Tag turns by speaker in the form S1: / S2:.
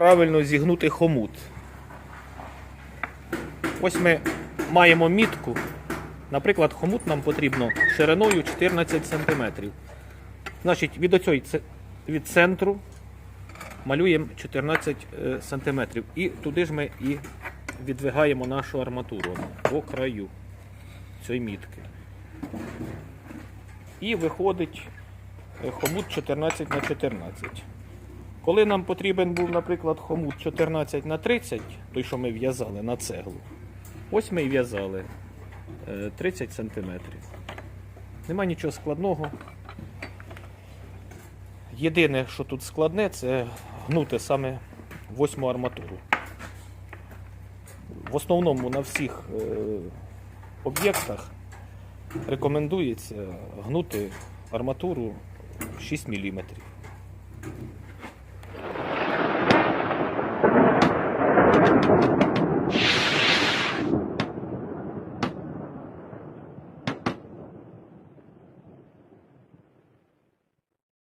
S1: Правильно зігнути хомут. Ось ми маємо мітку. Наприклад, хомут нам потрібно шириною 14 см. Значить, від оцьої від центру малюємо 14 см. І туди ж ми і відвигаємо нашу арматуру по краю цієї мітки. І виходить е, хомут 14 на 14. Коли нам потрібен був, наприклад, хомут 14 на 30, той, що ми в'язали на цеглу, ось ми і в'язали е, 30 см. Нема нічого складного. Єдине, що тут складне, це гнути саме восьму арматуру. В основному на всіх е, об'єктах рекомендується гнути арматуру 6 мм.